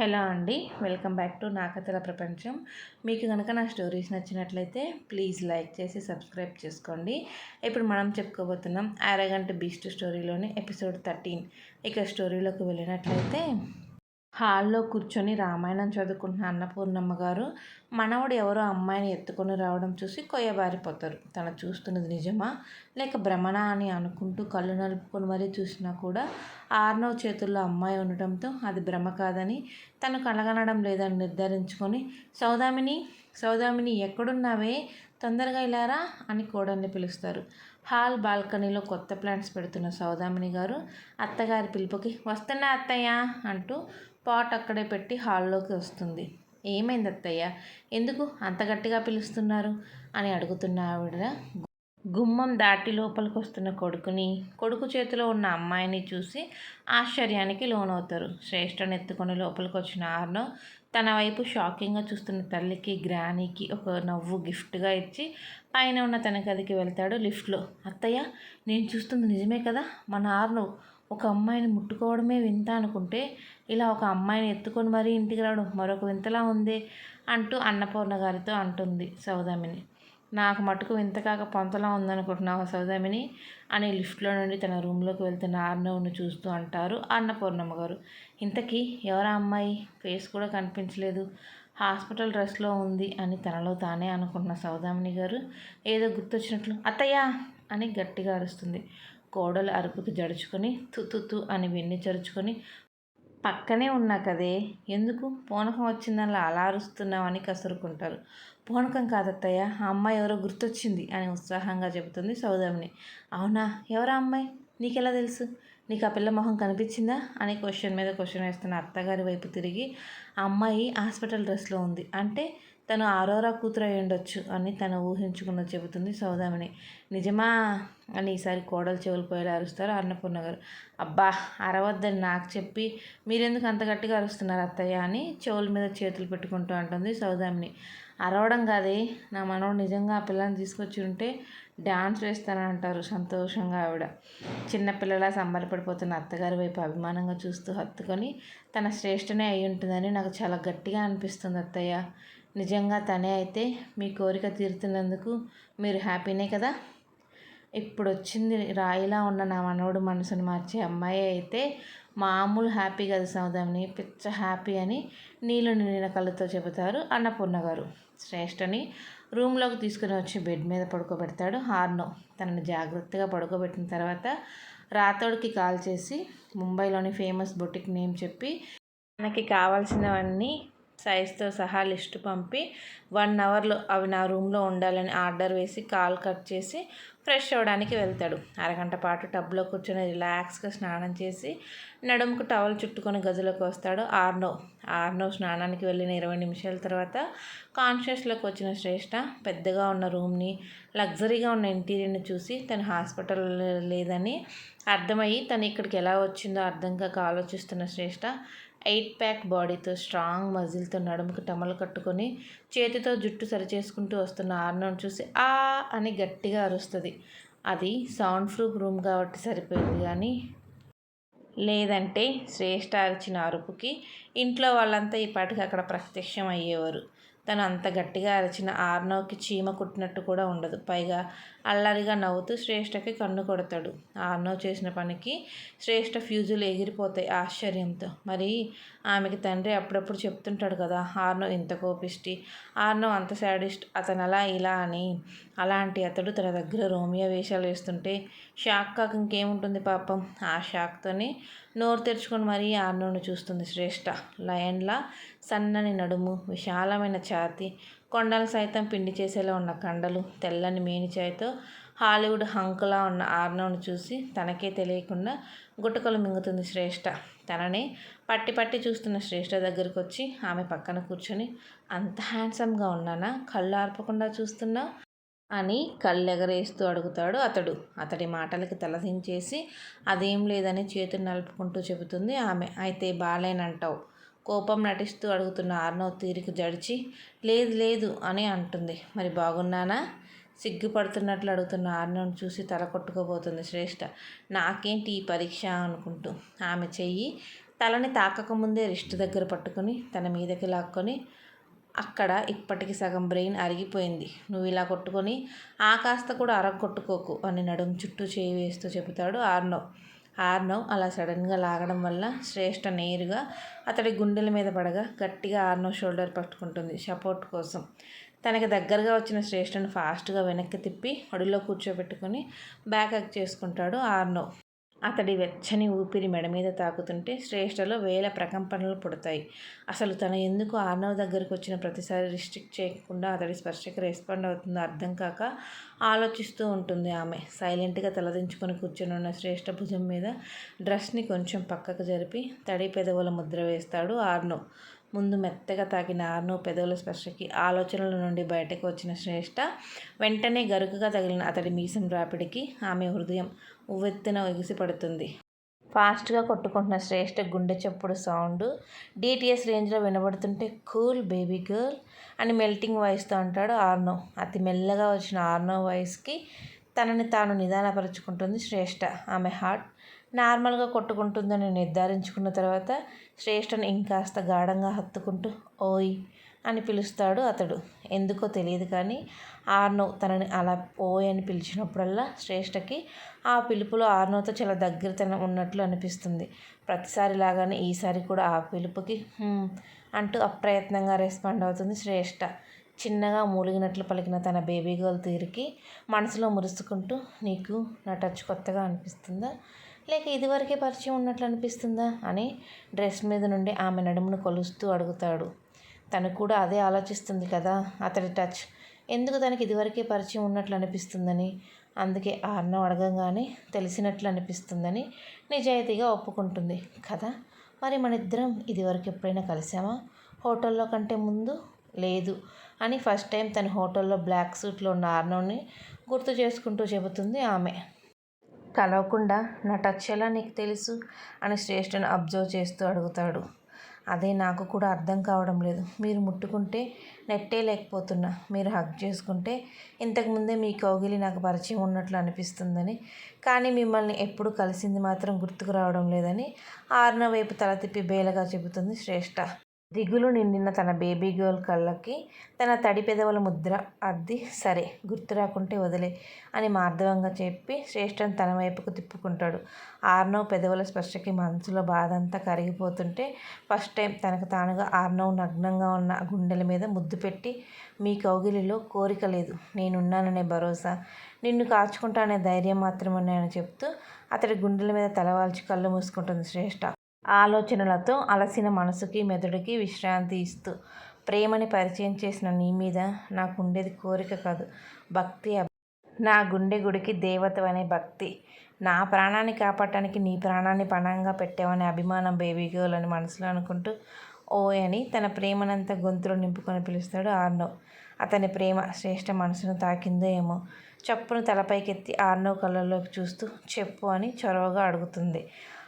Hello అండి. Welcome back to నా కథల ప్రపంచం. మీకు కనుక నా స్టోరీస్ నచ్చినట్లయితే ప్లీజ్ లైక్ చేసి సబ్స్క్రైబ్ చేసుకోండి. ఇప్పుడు మనం చెప్పుకోబోతున్నాం అరగంట బీస్ట్ స్టోరీలోని ఎపిసోడ్ థర్టీన్. ఇక స్టోరీలోకి వెళ్ళినట్లయితే హాల్లో కూర్చొని రామాయణం చదువుకుంటున్న అన్నపూర్ణమ్మ గారు మనవడు ఎవరో అమ్మాయిని ఎత్తుకొని రావడం చూసి కొయ్యబారిపోతారు. తను చూస్తున్నది నిజమా? లేక భ్రమణ అని అనుకుంటూ కళ్ళు నలుపుకొని మరీ చూసినా కూడా ఆర్నవ్ చేతుల్లో అమ్మాయి ఉండటంతో అది భ్రమ కాదని తను కలగనడం లేదని నిర్ధారించుకొని సౌదామిని సౌదామిని ఎక్కడున్నావే? తొందరగా ఇలారా అని కోడల్ని పిలుస్తారు. హాల్ బాల్కనీలో కొత్త ప్లాంట్స్ పెడుతున్న సౌదామిని గారు అత్తగారి పిలుపుకి వస్తున్నా అత్తయ్య అంటూ పాట్ అక్కడే పెట్టి హాల్లోకి వస్తుంది. ఏమైంది అత్తయ్య? ఎందుకు అంత గట్టిగా పిలుస్తున్నారు? అని అడుగుతున్న ఆవిడ గుమ్మం దాటి లోపలికి వస్తున్న కొడుకుని కొడుకు చేతిలో ఉన్న అమ్మాయిని చూసి ఆశ్చర్యానికి లోనవుతారు. శ్రేష్టను ఎత్తుకొని లోపలికి వచ్చిన ఆర్నో తన వైపు షాకింగ్గా చూస్తున్న తల్లికి గ్రానీకి ఒక నవ్వు గిఫ్ట్గా ఇచ్చి పైన ఉన్న తన గదికి వెళ్తాడు లిఫ్ట్లో. అత్తయ్య నేను చూస్తుంది నిజమే కదా? మన ఆర్నవ్ ఒక అమ్మాయిని ముట్టుకోవడమే వింత అనుకుంటే ఇలా ఒక అమ్మాయిని ఎత్తుకొని మరీ ఇంటికి రావడం మరొక వింతలా ఉంది అంటూ అన్నపూర్ణ గారితో అంటుంది సౌదామిని. నాకు మటుకు వింత కాక పొంతలా ఉందనుకుంటున్నావు సౌదామిని? అని లిఫ్ట్లో నుండి తన రూమ్లోకి వెళ్తున్న ఆర్నవ్ను చూస్తూ అంటారు అన్నపూర్ణమ్మ గారు. ఇంతకీ ఎవరా అమ్మాయి? ఫేస్ కూడా కనిపించలేదు. హాస్పిటల్ డ్రెస్లో ఉంది అని తనలో తానే అనుకుంటున్న సౌదామిని గారు ఏదో గుర్తొచ్చినట్లు అత్తయ్య అని గట్టిగా అరుస్తుంది. కోడలు అరుపుకు జడుచుకొని తుతుతు అని వెన్ను చరుచుకొని పక్కనే ఉన్నా కదే ఎందుకు? పూనకం వచ్చిందల్లా అలా అరుస్తున్నామని కసురుకుంటారు. పూనకం కాదత్తయ్య ఆ అమ్మాయి ఎవరో గుర్తొచ్చింది అని ఉత్సాహంగా చెబుతుంది సౌదామిని. అవునా? ఎవరా అమ్మాయి? నీకెలా తెలుసు? నీకు ఆ పిల్ల మొహం కనిపించిందా? అని క్వశ్చన్ మీద క్వశ్చన్ వేస్తున్న అత్తగారి వైపు తిరిగి ఆ అమ్మాయి హాస్పిటల్ డ్రెస్లో ఉంది. అంటే తను ఆరోరా కూతురు అయి ఉండొచ్చు అని తను ఊహించుకున్న చెబుతుంది సౌదామిని. నిజమా? అని ఈసారి కోడలు చెవులు పోయేలా అరుస్తారు అన్నపూర్ణ గారు. అబ్బా అరవద్దని నాకు చెప్పి మీరెందుకు అంత గట్టిగా అరుస్తున్నారు అత్తయ్య అని చెవుల మీద చేతులు పెట్టుకుంటూ అంటుంది సౌదామిని. అరవడం కాదే నా మనవడు నిజంగా ఆ పిల్లని తీసుకొచ్చి ఉంటే డ్యాన్స్ వేస్తానంటారు సంతోషంగా ఆవిడ. చిన్నపిల్లలా సంబరపడిపోతున్న అత్తగారి వైపు అభిమానంగా చూస్తూ హత్తుకొని తన శ్రేష్టనే అయి ఉంటుందని నాకు చాలా గట్టిగా అనిపిస్తుంది అత్తయ్య. నిజంగా తనే అయితే మీ కోరిక తీరుతున్నందుకు మీరు హ్యాపీనే కదా? ఇప్పుడు వచ్చింది రాయిలా ఉన్న నా మనవడు మనసును మార్చే అమ్మాయి అయితే మామూలు హ్యాపీ కదా సౌదామిని పిచ్చ హ్యాపీ అని నీళ్ళు నిండిన కళ్ళతో చెబుతారు అన్నపూర్ణ గారు. శ్రేష్ఠని రూమ్లోకి తీసుకుని వచ్చి బెడ్ మీద పడుకోబెడతాడు హార్నో. తనని జాగ్రత్తగా పడుకోబెట్టిన తర్వాత రాతోడికి కాల్ చేసి ముంబైలోని ఫేమస్ బొటిక్ నేమ్ చెప్పి మనకి కావాల్సినవన్నీ సైజ్తో సహా లిస్ట్ పంపి వన్ అవర్లో అవి నా రూమ్లో ఉండాలని ఆర్డర్ వేసి కాల్ కట్ చేసి ఫ్రెష్ అవ్వడానికి వెళ్తాడు. అరగంట పాటు టబ్లో కూర్చొని రిలాక్స్గా స్నానం చేసి నడుముకు టవల్ చుట్టుకొని గదిలోకి వస్తాడు ఆర్నో. ఆర్నో స్నానానికి వెళ్ళిన ఇరవై నిమిషాల తర్వాత కాన్షియస్లోకి వచ్చిన శ్రేష్ఠ పెద్దగా ఉన్న రూమ్ని లగ్జరీగా ఉన్న ఇంటీరియర్ని చూసి తను హాస్పిటల్ లేదని అర్థమయ్యి తను ఇక్కడికి ఎలా వచ్చిందో అర్థం కాక ఆలోచిస్తున్న శ్రేష్ఠ ఎయిట్ ప్యాక్ బాడీతో స్ట్రాంగ్ మజిల్తో నడుముకు టమలు కట్టుకొని చేతితో జుట్టు సరిచేసుకుంటూ వస్తున్న ఆర్నోని చూసి ఆ అని గట్టిగా అరుస్తుంది. అది సౌండ్ ప్రూఫ్ రూమ్ కాబట్టి సరిపోయింది కానీ లేదంటే శ్రేష్ఠ అరిచిన అరుపుకి ఇంట్లో వాళ్ళంతా ఈ పాటికి అక్కడ ప్రత్యక్షం అయ్యేవారు. తను అంత గట్టిగా అరిచిన ఆర్నవ్కి చీమ కుట్టినట్టు కూడా ఉండదు. పైగా అల్లరిగా నవ్వుతూ శ్రేష్టకి కన్ను కొడతాడు. ఆర్నవ్ చేసిన పనికి శ్రేష్ఠ ఫ్యూజులు ఎగిరిపోతాయి ఆశ్చర్యంతో. మరి ఆమెకి తండ్రి అప్పుడప్పుడు చెప్తుంటాడు కదా ఆర్నవ్ ఇంత కోపిష్టి ఆర్నవ్ అంత శాడిస్ట్ అతను అలా ఇలా అని. అలాంటి అతడు తన దగ్గర రోమియో వేషాలు వేస్తుంటే షాక్ కాక ఇంకేముంటుంది పాపం? ఆ షాక్తోనే నోరు తెరుచుకొని మరీ ఆర్నవ్ను చూస్తుంది శ్రేష్ఠ లయన్లా సన్నని నడుము విశాలమైన ఛాతి కొండలు సైతం పిండి చేసేలా ఉన్న కండలు తెల్లని మేనిచాయతో హాలీవుడ్ హంకులా ఉన్న ఆర్నవ్ను చూసి తనకే తెలియకుండా గుట్టకలు మింగుతుంది శ్రేష్ఠ తనని పట్టి పట్టి చూస్తున్న శ్రేష్ఠ దగ్గరికి వచ్చి ఆమె పక్కన కూర్చొని అంత హ్యాండ్సమ్గా ఉన్నానా? కళ్ళు ఆర్పకుండా చూస్తున్నా? అని కళ్ళెగరేస్తూ అడుగుతాడు అతడు. అతడి మాటలకి తలదించేసి అదేం లేదని చేతులు నలుపుకుంటూ చెబుతుంది ఆమె. అయితే బాలేనంటావు. కోపం నటిస్తూ అడుగుతున్న ఆర్నవ్ తీరిక జడిచి లేదు లేదు అని అంటుంది. మరి బాగున్నానా? సిగ్గుపడుతున్నట్లు అడుగుతున్న ఆర్నవ్ని చూసి తల కొట్టుకోబోతుంది శ్రేష్ఠ నాకేంటి ఈ పరీక్ష అనుకుంటూ? ఆమె చెయ్యి తలని తాకకముందే రిస్ట్ దగ్గర పట్టుకొని తన మీదకి లాక్కొని అక్కడ ఇప్పటికి సగం బ్రెయిన్ అరిగిపోయింది. నువ్వు ఇలా కొట్టుకొని ఆ కాస్త కూడా అరగొట్టుకోకు అని నడుము చుట్టూ చేయి వేస్తూ చెబుతాడు ఆర్నవ్. ఆర్నవ్ అలా సడన్గా లాగడం వల్ల శ్రేష్ఠ నేరుగా అతడి గుండెల మీద పడగా గట్టిగా ఆర్నవ్ షోల్డర్ పట్టుకుంటుంది సపోర్ట్ కోసం. తనకి దగ్గరగా వచ్చిన శ్రేష్ఠను ఫాస్ట్గా వెనక్కి తిప్పి ఒడిలో కూర్చోబెట్టుకొని బ్యాక్ హక్ చేసుకుంటాడు ఆర్నవ్ అతడి వెచ్చని ఊపిరి మెడ మీద తాకుతుంటే శ్రేష్టలో వేల ప్రకంపనలు పుడతాయి. అసలు తన ఎందుకు ఆర్నవ్ దగ్గరకు వచ్చిన ప్రతిసారి రిస్ట్రిక్ట్ చేయకుండా అతడి స్పర్శకి రెస్పాండ్ అవుతుందో అర్థం కాక ఆలోచిస్తూ ఉంటుంది ఆమె. సైలెంట్గా తలదించుకొని కూర్చొని ఉన్న శ్రేష్ఠ భుజం మీద డ్రెస్ని కొంచెం పక్కకు జరిపి తడి పెదవుల ముద్ర వేస్తాడు ఆర్నవ్. ముందు మెత్తగా తాకిన ఆర్నో పెదవుల స్పర్శకి ఆలోచనల నుండి బయటకు వచ్చిన శ్రేష్ఠ వెంటనే గరుకుగా తగిలిన అతడి మీసం రాపిడికి ఆమె హృదయం ఉవ్వెత్తున ఎగిసిపడుతుంది. ఫాస్ట్గా కొట్టుకుంటున్న శ్రేష్ఠ గుండె చప్పుడు సౌండ్ డిటిఎస్ రేంజ్లో వినబడుతుంటే కూల్ బేబీ గర్ల్ అని మెల్టింగ్ వాయిస్తో అంటాడు ఆర్నో. అతి మెల్లగా వచ్చిన ఆర్నో వాయిస్కి తనని తాను నిదానపరుచుకుంటుంది శ్రేష్ఠ ఆమె హార్ట్ నార్మల్గా కొట్టుకుంటుందని నిర్ధారించుకున్న తర్వాత శ్రేష్ఠను ఇంకాస్త గాఢంగా హత్తుకుంటూ ఓయ్ అని పిలుస్తాడు అతడు. ఎందుకో తెలియదు కానీ ఆర్నో తనని అలా ఓయ్ అని పిలిచినప్పుడల్లా శ్రేష్ఠకి ఆ పిలుపులో ఆర్నోతో చాలా దగ్గరతనం ఉన్నట్లు అనిపిస్తుంది. ప్రతిసారి లాగానే ఈసారి కూడా ఆ పిలుపుకి అంటూ అప్రయత్నంగా రెస్పాండ్ అవుతుంది శ్రేష్ఠ. చిన్నగా మూలిగినట్లు పలికిన తన బేబీ గర్ల్ తీరికి మనసులో మురుసుకుంటూ నీకు నా టచ్ కొత్తగా అనిపిస్తుందా? లేక ఇదివరకే పరిచయం ఉన్నట్లు అనిపిస్తుందా అని డ్రెస్ మీద నుండి ఆమె నడుమును కొలుస్తూ అడుగుతాడు. తను కూడా అదే ఆలోచిస్తుంది కదా అతడి టచ్. ఎందుకు తనకి ఇదివరకే పరిచయం ఉన్నట్లు అనిపిస్తుందని? అందుకే ఆర్నవ్ అడగంగానే తెలిసినట్లు అనిపిస్తుందని నిజాయితీగా ఒప్పుకుంటుంది కదా? మరి మన ఇద్దరం ఇదివరకు ఎప్పుడైనా కలిసామా? హోటల్లో కంటే ముందు? లేదు అని ఫస్ట్ టైం తన హోటల్లో బ్లాక్ సూట్లో ఉన్న ఆర్నవ్ని గుర్తు చేసుకుంటూ చెబుతుంది ఆమె. కలవకుండా నా టచ్ ఎలా నీకు తెలుసు? అని శ్రేష్ఠను అబ్జర్వ్ చేస్తూ అడుగుతాడు. అదే నాకు కూడా అర్థం కావడం లేదు. మీరు ముట్టుకుంటే నెట్టే లేకపోతున్నా మీరు హగ్ చేసుకుంటే ఇంతకుముందే మీ కౌగిలి నాకు పరిచయం ఉన్నట్లు అనిపిస్తుందని కానీ మిమ్మల్ని ఎప్పుడు కలిసింది మాత్రం గుర్తుకు రావడం లేదని ఆరున వైపు తల తిప్పి బేలగా చెబుతుంది శ్రేష్ఠ దిగులు నిండిన తన బేబీ గర్ల్ కళ్ళకి తన తడి పెదవుల ముద్ర. అద్ది సరే గుర్తు రాకుంటే వదిలే అని మార్ధవంగా చెప్పి శ్రేష్టను తన వైపుకు తిప్పుకుంటాడు. ఆర్నవ్ పెదవుల స్పర్శకి మనసులో బాధ అంతా కరిగిపోతుంటే ఫస్ట్ టైం తనకు తానుగా ఆర్నవ్ నగ్నంగా ఉన్న గుండెల మీద ముద్దు పెట్టి మీ కౌగిలిలో కోరిక లేదు నేనున్నాననే భరోసా. నిన్ను కాచుకుంటానే ధైర్యం మాత్రమే అని చెప్తూ అతడి గుండెల మీద తలవాల్చి కళ్ళు మూసుకుంటుంది శ్రేష్ఠ ఆలోచనలతో అలసిన మనసుకి మెదడుకి విశ్రాంతి ఇస్తూ ప్రేమని పరిచయం చేసిన నీ మీద నాకు ఉండేది కోరిక కాదు భక్తి నా గుండె గుడికి దేవత అనే భక్తి. నా ప్రాణాన్ని కాపాడటానికి నీ ప్రాణాన్ని పణంగా పెట్టావనే అభిమానం బేబీ గర్ల్ అని మనసులో అనుకుంటూ ఓ అని తన ప్రేమనంతా గొంతులో నింపుకొని పిలుస్తాడు ఆర్నవ్ అతని ప్రేమ శ్రేష్ఠ మనసును తాకిందో ఏమో చప్పును తలపైకెత్తి ఆర్నవ్ కళ్ళల్లోకి చూస్తూ చెప్పు అని చొరవగా అడుగుతుంది.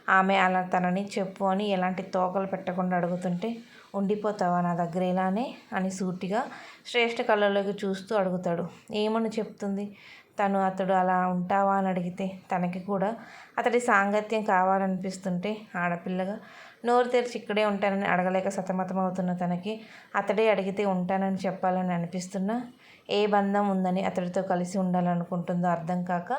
ఆమె అలా తనని చెప్పు అని ఎలాంటి తోకలు పెట్టకుండా అడుగుతుంటే ఉండిపోతావా నా దగ్గర ఇలానే? అని సూటిగా శ్రేష్ఠ కళ్ళలోకి చూస్తూ అడుగుతాడు. ఏమని చెప్తుంది? తను అతడు అలా ఉంటావా? అని అడిగితే తనకి కూడా అతడి సాంగత్యం కావాలనిపిస్తుంటే ఆడపిల్లగా నోరు తెరిచి ఇక్కడే ఉంటానని అడగలేక సతమతమవుతున్న తనకి అతడే అడిగితే ఉంటానని చెప్పాలని అనిపిస్తున్నా ఏ బంధం ఉందని అతడితో కలిసి ఉండాలనుకుంటుందో అర్థం కాక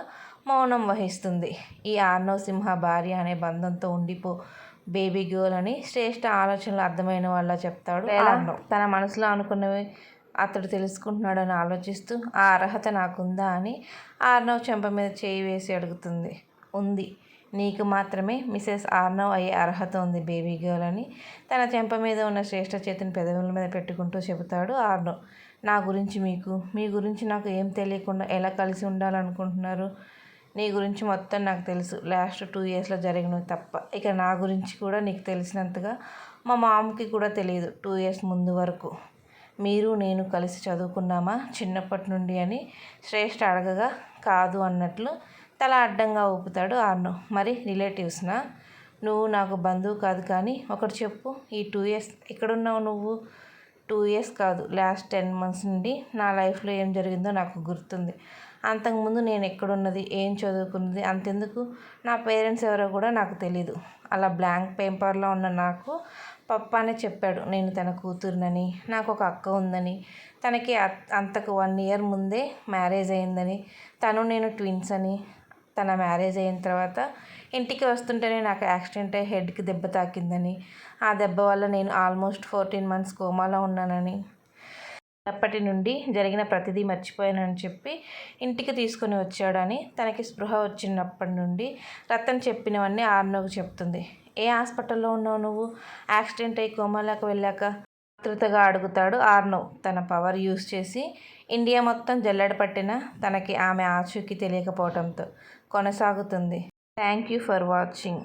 మౌనం వహిస్తుంది. ఈ ఆర్నవ్ సింహ భార్య అనే బంధంతో ఉండిపో బేబీ గర్ల్ అని శ్రేష్ఠ ఆలోచనలు అర్థమైన వాళ్ళ చెప్తాడు తన మనసులో అనుకున్నవి అతడు తెలుసుకుంటున్నాడని ఆలోచిస్తూ ఆ అర్హత నాకుందా? అని ఆర్నవ్ చెంప మీద చేయి వేసి అడుగుతుంది. ఉంది. నీకు మాత్రమే మిసెస్ ఆర్నవ్ అయ్యే అర్హత ఉంది బేబీ గర్ల్ అని తన చెంప మీద ఉన్న శ్రేష్ఠ చేతిని పెదవుల మీద పెట్టుకుంటూ చెబుతాడు ఆర్నవ్ నా గురించి మీకు మీ గురించి నాకు ఏం తెలియకుండా ఎలా కలిసి ఉండాలనుకుంటున్నారు? నీ గురించి మొత్తం నాకు తెలుసు. లాస్ట్ టూ ఇయర్స్లో జరిగినవి తప్ప. ఇక నా గురించి కూడా నీకు తెలిసినంతగా మా మామకి కూడా తెలియదు టూ ఇయర్స్ ముందు వరకు. మీరు నేను కలిసి చదువుకున్నామా? చిన్నప్పటి నుండి అని శ్రేష్ఠ అడగగా కాదు అన్నట్లు తల అడ్డంగా ఊపుతాడు ఆర్ను. మరి రిలేటివ్స్నా? నువ్వు నాకు బంధువు కాదు కానీ ఒకటి చెప్పు. ఈ టూ ఇయర్స్ ఎక్కడున్నావు నువ్వు? టూ ఇయర్స్ కాదు లాస్ట్ టెన్ మంత్స్ నుండి నా లైఫ్లో ఏం జరిగిందో నాకు గుర్తుంది. అంతకుముందు నేను ఎక్కడున్నది ఏం చదువుకున్నది అంతెందుకు నా పేరెంట్స్ ఎవరో కూడా నాకు తెలీదు. అలా బ్లాంక్ పేపర్లో ఉన్న నాకు పప్పానే చెప్పాడు నేను తన కూతురునని నాకు ఒక అక్క ఉందని తనకి అంతకు వన్ ఇయర్ ముందే మ్యారేజ్ అయిందని తను నేను ట్విన్స్ అని తన మ్యారేజ్ అయిన తర్వాత ఇంటికి వస్తుంటేనే నాకు యాక్సిడెంట్ అయ్యి హెడ్కి దెబ్బ తాకిందని. ఆ దెబ్బ వల్ల నేను ఆల్మోస్ట్ ఫోర్టీన్ మంత్స్ కోమాలో ఉన్నానని. అప్పటి నుండి జరిగిన ప్రతిదీ మర్చిపోయానని చెప్పి ఇంటికి తీసుకొని వచ్చాడని తనకి స్పృహ వచ్చినప్పటి నుండి రతన్ చెప్పినవన్నీ ఆర్నోకు చెప్తుంది. ఏ హాస్పిటల్లో ఉన్నావు నువ్వు? యాక్సిడెంట్ అయ్యి కోమాలోకి వెళ్ళాక? ఆతృతగా అడుగుతాడు ఆర్నవ్. తన పవర్ యూస్ చేసి ఇండియా మొత్తం జల్లెడ పట్టిన తనకి ఆమె ఆచూకీ తెలియకపోవడంతో కొనసాగుతుంది. Thank you for watching.